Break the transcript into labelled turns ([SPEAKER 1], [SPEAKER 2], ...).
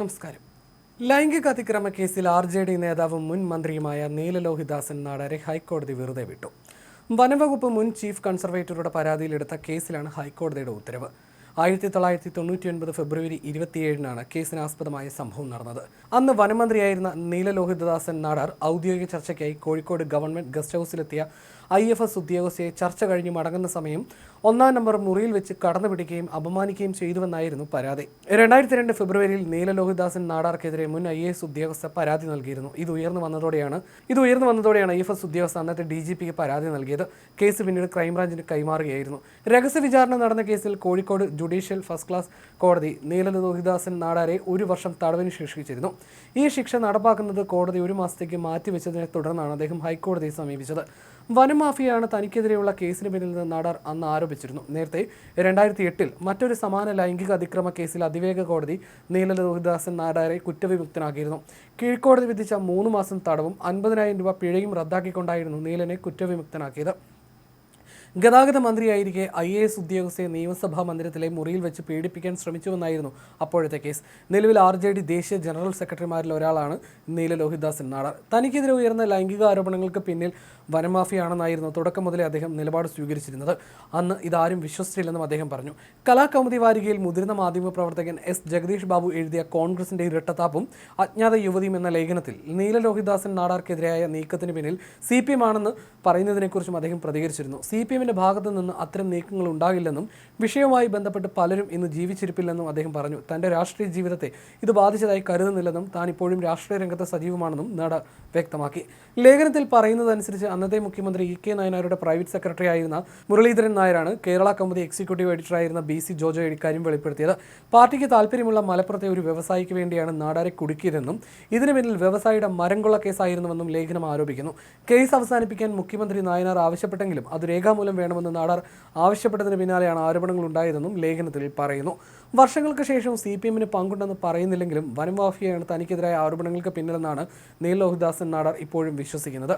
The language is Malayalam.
[SPEAKER 1] നമസ്കാരം. ലൈംഗിക അതിക്രമ കേസിൽ ആർ ജെ ഡി നേതാവും മുൻ മന്ത്രിയുമായ നീലലോഹിദാസൻ നാടാരെ ഹൈക്കോടതി വെറുതെ വിട്ടു. വനവകുപ്പ് മുൻ ചീഫ് കൺസർവേറ്ററുടെ പരാതിയിലെടുത്ത കേസിലാണ് ഹൈക്കോടതിയുടെ ഉത്തരവ്. ആയിരത്തി തൊള്ളായിരത്തി തൊണ്ണൂറ്റി ഒൻപത് ഫെബ്രുവരി ഇരുപത്തിയേഴിനാണ് കേസിനാസ്പദമായ സംഭവം നടന്നത്. അന്ന് വനമന്ത്രിയായിരുന്ന നീലലോഹിതദാസൻ നാടാർ ഔദ്യോഗിക ചർച്ചയ്ക്കായി കോഴിക്കോട് ഗവൺമെന്റ് ഗസ്റ്റ് ഹൗസിലെത്തിയ ഐ എഫ് എസ് ഉദ്യോഗസ്ഥയെ ചർച്ച കഴിഞ്ഞ് മടങ്ങുന്ന സമയം ഒന്നാം നമ്പർ മുറിയിൽ വെച്ച് കടന്നു പിടിക്കുകയും അപമാനിക്കുകയും ചെയ്തുവെന്നായിരുന്നു പരാതി. രണ്ടായിരത്തി രണ്ട് ഫെബ്രുവരിയിൽ നീലലോഹിദാസൻ നാടാർക്കെതിരെ മുൻ ഐ എസ് ഉദ്യോഗസ്ഥ പരാതി നൽകിയിരുന്നു. ഇത് ഉയർന്നു വന്നതോടെയാണ് ഇത് ഉയർന്നു വന്നതോടെയാണ് ഐ എഫ് എസ് ഉദ്യോഗസ്ഥ അന്നത്തെ ഡി ജി പിക്ക് പരാതി നൽകിയത്. കേസ് പിന്നീട് ക്രൈംബ്രാഞ്ചിന് കൈമാറുകയായിരുന്നു. രഹസ്യ വിചാരണ നടന്ന കേസിൽ കോഴിക്കോട് ജുഡീഷ്യൽ ഫസ്റ്റ് ക്ലാസ് കോടതി നീലലോഹിദാസൻ നാടാരെ ഒരു വർഷം തടവിന് ശിക്ഷിച്ചിരുന്നു ഈ ശിക്ഷ നടപ്പാക്കുന്നത് കോടതി ഒരു മാസത്തേക്ക് മാറ്റിവെച്ചതിനെ തുടർന്നാണ് അദ്ദേഹം ഹൈക്കോടതിയെ സമീപിച്ചത്. വനമാഫിയാണ് തനിക്കെതിരെയുള്ള കേസിന് പിന്നിൽ നിന്ന് നാടാർ അന്ന് ആരോപിച്ചിരുന്നു. നേരത്തെ രണ്ടായിരത്തി എട്ടിൽ മറ്റൊരു സമാന ലൈംഗിക അതിക്രമ കേസിൽ അതിവേഗ കോടതി നീലലോഹിദാസൻ നാടാരെ കുറ്റവിമുക്തനാക്കിയിരുന്നു. കീഴ്ക്കോടതി വിധിച്ച മൂന്ന് മാസം തടവും അൻപതിനായിരം രൂപ പിഴയും റദ്ദാക്കിക്കൊണ്ടായിരുന്നു നീലനെ കുറ്റവിമുക്തനാക്കിയത്. ഗതാഗത മന്ത്രിയായിരിക്കെ ഐ എ എസ് ഉദ്യോഗസ്ഥയെ നിയമസഭാ മന്ദിരത്തിലെ മുറിയിൽ വെച്ച് പീഡിപ്പിക്കാൻ ശ്രമിച്ചുവെന്നായിരുന്നു അപ്പോഴത്തെ കേസ്. നിലവിൽ ആർ ജെ ഡി ദേശീയ ജനറൽ സെക്രട്ടറിമാരിൽ ഒരാളാണ് നീല ലോഹിദാസൻ നാടാർ തനിക്കെതിരെ ഉയർന്ന ലൈംഗിക ആരോപണങ്ങൾക്ക് പിന്നിൽ വനമാഫിയാണെന്നായിരുന്നു തുടക്കം മുതലേ അദ്ദേഹം നിലപാട് സ്വീകരിച്ചിരുന്നത്. അന്ന് ഇതാരും വിശ്വസിച്ചില്ലെന്നും അദ്ദേഹം പറഞ്ഞു. കലാകൗമുദി വാരികയിൽ മുതിർന്ന മാധ്യമ പ്രവർത്തകൻ എസ് ജഗദീഷ് ബാബു എഴുതിയ കോൺഗ്രസിന്റെ ഇരട്ടത്താപ്പും അജ്ഞാത യുവതിയും എന്ന ലേഖനത്തിൽ നീല ലോഹിദാസൻ നാടാർക്കെതിരായ നീക്കത്തിന് പിന്നിൽ സി പി എം ആണെന്ന് പറയുന്നതിനെക്കുറിച്ചും അദ്ദേഹം പ്രതികരിച്ചിരുന്നു. സി പി എമ്മിന്റെ ഭാഗത്തു നിന്ന് അത്തരം നീക്കങ്ങൾ ഉണ്ടാകില്ലെന്നും വിഷയവുമായി ബന്ധപ്പെട്ട് പലരും ഇന്ന് ജീവിച്ചിരിപ്പില്ലെന്നും അദ്ദേഹം പറഞ്ഞു. തന്റെ രാഷ്ട്രീയ ജീവിതത്തെ ഇത് ബാധിച്ചതായി കരുതുന്നില്ലെന്നും താൻ ഇപ്പോഴും രാഷ്ട്രീയ രംഗത്ത് സജീവമാണെന്നും നാട വ്യക്തമാക്കി. ലേഖനത്തിൽ പറയുന്നതനുസരിച്ച് അന്നത്തെ മുഖ്യമന്ത്രി ഇ കെ നായനാരുടെ പ്രൈവറ്റ് സെക്രട്ടറി ആയിരുന്ന മുരളീധരൻ നായരാണ് കേരള കമ്പനി എക്സിക്യൂട്ടീവ് എഡിറ്ററായിരുന്ന ബി സി ജോജോ ഇക്കാര്യം വെളിപ്പെടുത്തിയത്. പാർട്ടിക്ക് താല്പര്യമുള്ള മലപ്പുറത്തെ ഒരു വ്യവസായിക്ക് വേണ്ടിയാണ് നാടാരെ കുടുക്കിയതെന്നും ഇതിനു പിന്നിൽ വ്യവസായിയുടെ മരംകൊള്ള കേസായിരുന്നുവെന്നും ലേഖനം ആരോപിക്കുന്നു. കേസ് അവസാനിപ്പിക്കാൻ മുഖ്യമന്ത്രി നായനാർ ആവശ്യപ്പെട്ടെങ്കിലും അത് രേഖാമൂലം വേണമെന്ന് നാടാർ ആവശ്യപ്പെട്ടതിന് പിന്നാലെയാണ് ആരോപണങ്ങൾ ഉണ്ടായതെന്നും ലേഖനത്തിൽ പറയുന്നു. വർഷങ്ങൾക്ക് ശേഷം സി പി എമ്മിന് പങ്കുണ്ടെന്ന് പറയുന്നില്ലെങ്കിലും വനം മാഫിയയാണ് തനിക്കെതിരായ ആരോപണങ്ങൾക്ക് പിന്നിലെന്നാണ് നീൽ ലോഹിദാസൻ നാടാർ ഇപ്പോഴും വിശ്വസിക്കുന്നത്.